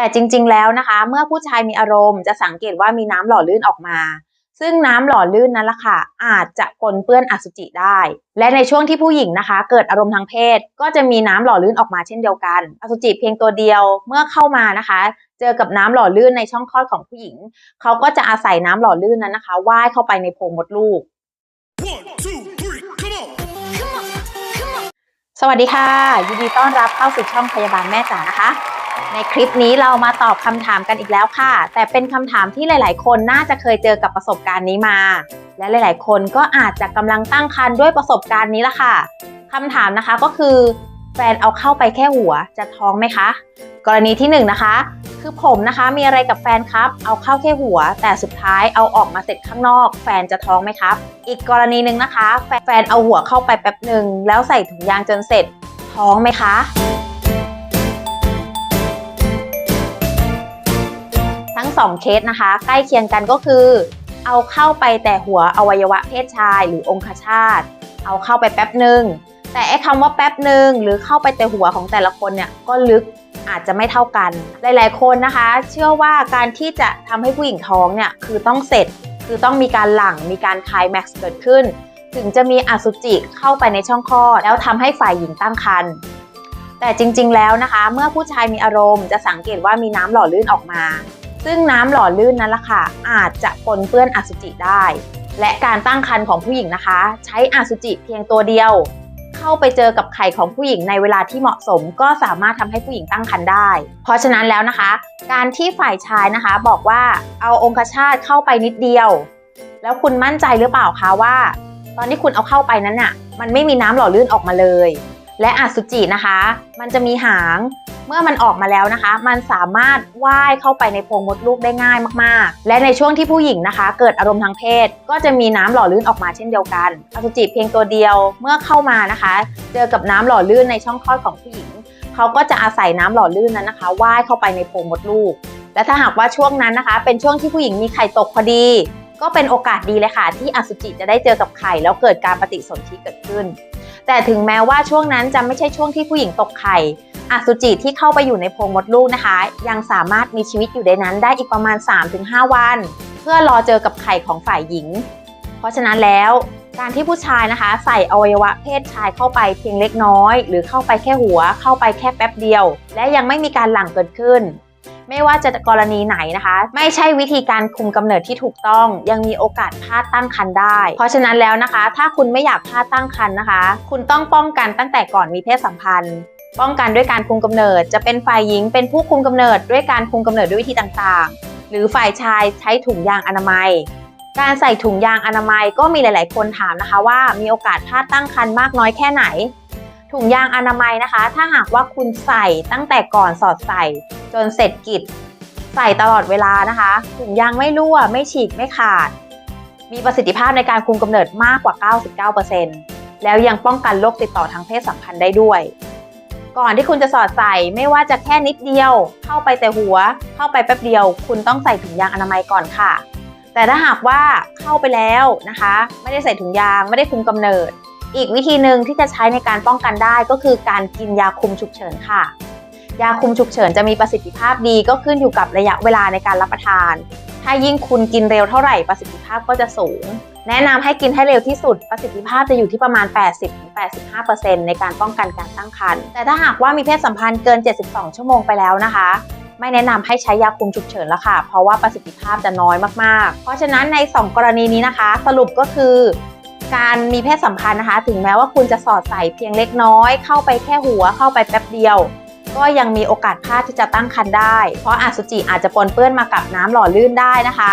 แต่จริงๆแล้วนะคะ เมื่อผู้ชายมีอารมณ์จะสังเกตว่ามีน้ำหล่อลื่นออกมา ซึ่งน้ำหล่อลื่นนั้นล่ะค่ะ อาจจะปนเปื้อนอสุจิได้ และในช่วงที่ผู้หญิงนะคะ เกิดอารมณ์ทางเพศ ก็จะมีน้ำหล่อลื่นออกมาเช่นเดียวกัน อสุจิเพียงตัวเดียวเมื่อเข้ามานะคะ เจอกับน้ำหล่อลื่นในช่องคลอดของผู้หญิง เขาก็จะอาศัยน้ำหล่อลื่นนั้นนะคะว่ายเข้าไปในโพรงมดลูก One, two, three, come on! สวัสดีค่ะ ยินดีต้อนรับเข้าสู่ช่องพยาบาลแม่จ๋านะคะ ในคลิปนี้เรามาตอบคำถามกันอีกแล้วค่ะ แต่เป็นคำถามที่หลาย ๆ คนน่าจะเคยเจอกับประสบการณ์นี้มา และหลาย ๆ คนก็อาจจะกำลังตั้งครรภ์ด้วยประสบการณ์นี้ละค่ะคำถามนะคะก็คือ แฟนเอาเข้าไปแค่หัวจะท้องไหมคะ กรณีที่หนึ่งนะคะ คือผมนะคะมีอะไรกับแฟนครับ เอาเข้าแค่หัว แต่สุดท้ายเอาออกมาเสร็จข้างนอก แฟนจะท้องไหมครับ อีกกรณีหนึ่งนะคะ แฟนเอาหัวเข้าไปแป๊บหนึ่งแล้วใส่ถุงยางจนเสร็จท้องไหมคะ ทั้งสองเคสนะคะ ใกล้เคียงกันก็คือ เอาเข้าไปแต่หัวอวัยวะเพศชาย หรือองคชาต เอาเข้าไปแป๊บหนึ่งแต่ไอ้คำว่าแป๊บหนึ่งหรือเข้าไปแต่หัวของแต่ละคนเนี่ยก็ลึกอาจจะไม่เท่ากัน หลาย ๆ คนนะคะ เชื่อว่าการที่จะทำให้ผู้หญิงท้องเนี่ยคือต้องเสร็จ คือต้องมีการหลั่งมีการคลายแม็กซ์เกิดขึ้น ถึงจะมีอสุจิเข้าไปในช่องคลอดแล้วทำให้ฝ่ายหญิงตั้งครรภ์แต่จริง ๆ แล้วนะคะ เมื่อผู้ชายมีอารมณ์จะสังเกตว่ามีน้ำหล่อลื่นออกมา ซึ่งน้ำหล่อลื่นนั้นล่ะค่ะ อาจจะปนเปื้อนอสุจิได้ และการตั้งครรภ์ของผู้หญิงนะคะ ใช้อสุจิเพียงตัวเดียว เข้าไปเจอกับไข่ของผู้หญิงในเวลาที่เหมาะสม ก็สามารถทำให้ผู้หญิงตั้งครรภ์ได้ เพราะฉะนั้นแล้วนะคะ การที่ฝ่ายชายนะคะ บอกว่าเอาองคชาตเข้าไปนิดเดียว แล้วคุณมั่นใจหรือเปล่าคะว่า ตอนที่คุณเอาเข้าไปนั้นน่ะ มันไม่มีน้ำหล่อลื่นออกมาเลย และอสุจินะคะ มันจะมีหาง เมื่อมันออกมาแล้วนะคะ มันสามารถว่ายเข้าไปในโพรงมดลูกได้ง่ายมากๆ และในช่วงที่ผู้หญิงนะคะ เกิดอารมณ์ทางเพศ ก็จะมีน้ำหล่อลื่นออกมาเช่นเดียวกัน อสุจิเพียงตัวเดียวเมื่อเข้ามานะคะ เจอกับน้ำหล่อลื่นในช่องคลอดของผู้หญิง เขาก็จะอาศัยน้ำหล่อลื่นนั้นนะคะว่ายเข้าไปในโพรงมดลูก และถ้าหากว่าช่วงนั้นนะคะ เป็นช่วงที่ผู้หญิงมีไข่ตกพอดี ก็เป็นโอกาสดีเลยค่ะ ที่อสุจิจะได้เจอกับไข่แล้วเกิดการปฏิสนธิเกิดขึ้น แต่ถึงแม้ว่าช่วงนั้นจะไม่ใช่ช่วงที่ผู้หญิงตกไข่ อสุจิที่เข้าไปอยู่ในโพรงมดลูกนะคะ ยังสามารถมีชีวิตอยู่ในนั้นได้อีกประมาณ 3-5 วัน เพื่อรอเจอกับไข่ของฝ่ายหญิง เพราะฉะนั้นแล้วการที่ผู้ชายนะคะ ใส่อวัยวะเพศชายเข้าไปเพียงเล็กน้อย หรือเข้าไปแค่หัวเข้าไปแค่แป๊บเดียว และยังไม่มีการหลั่งเกิดขึ้น ไม่ว่าจะกรณีไหนนะคะ ไม่ใช่วิธีการคุมกำเนิดที่ถูกต้อง ยังมีโอกาสพลาดตั้งครรภ์ได้ เพราะฉะนั้นแล้วนะคะ ถ้าคุณไม่อยากพลาดตั้งครรภ์นะคะ คุณต้องป้องกันตั้งแต่ก่อนมีเพศสัมพันธ์ป้องกันด้วยการคุมกำเนิด จะเป็นฝ่ายหญิงเป็นผู้คุมกำเนิด ด้วยการคุมกำเนิดด้วยวิธีต่างๆ หรือฝ่ายชายใช้ถุงยางอนามัย การใส่ถุงยางอนามัยก็มีหลาย ๆ คนถามนะคะว่ามีโอกาสพลาดตั้งครรภ์มากน้อยแค่ไหน ถุงยางอนามัยนะคะ ถ้าหากว่าคุณใส่ตั้งแต่ก่อนสอดใส่จนเสร็จกิจ ใส่ตลอดเวลานะคะ ถุงยางไม่รั่ว ไม่ฉีกไม่ขาด มีประสิทธิภาพในการคุมกำเนิดมากกว่า 99%แล้วยังป้องกันโรคติดต่อทางเพศสัมพันธ์ได้ด้วย ก่อนที่คุณจะสอดใส่ไม่ว่าจะแค่นิดเดียว เข้าไปแต่หัว เข้าไปแป๊บเดียว คุณต้องใส่ถุงยางอนามัยก่อนค่ะ แต่ถ้าหากว่าเข้าไปแล้วนะคะ ไม่ได้ใส่ถุงยางไม่ได้คุมกำเนิด อีกวิธีหนึ่งที่จะใช้ในการป้องกันได้ก็คือการกินยาคุมฉุกเฉินค่ะ ยาคุมฉุกเฉินจะมีประสิทธิภาพดีก็ขึ้นอยู่กับระยะเวลาในการรับประทาน ถ้ายิ่งคุณกินเร็วเท่าไหร่ประสิทธิภาพก็จะสูง แนะนำให้กินให้เร็วที่สุดประสิทธิภาพจะอยู่ที่ประมาณ 80-85%ในการป้องกันการตั้งครรภ์แต่ถ้าหากว่ามีเพศสัมพันธ์เกิน 72 ชั่วโมงไปแล้วนะคะไม่แนะนำให้ใช้ยาคุมฉุกเฉินแล้วค่ะ เพราะว่าประสิทธิภาพจะน้อยมากๆ เพราะฉะนั้นใน 2 กรณีนี้นะคะ สรุปก็คือ การมีเพศสัมพันธ์นะคะ ถึงแม้ว่าคุณจะสอดใส่เพียงเล็กน้อย เข้าไปแค่หัวเข้าไปแป๊บเดียว ก็ยังมีโอกาสพลาดที่จะตั้งครรภ์ได้ เพราะอสุจิอาจจะปนเปื้อนมากับน้ำหล่อลื่นได้นะคะ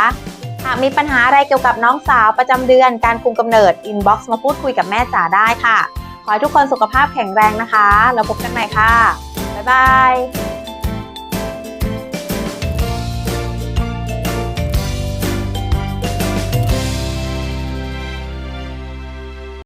หากมีปัญหาอะไรเกี่ยวกับน้องสาวประจำเดือนการคุมกำเนิดอินบ็อกซ์มาพูดคุยกับแม่จ๋าได้ค่ะ ขอให้ทุกคนสุขภาพแข็งแรงนะคะ แล้วพบกันใหม่ค่ะ บ๊ายบาย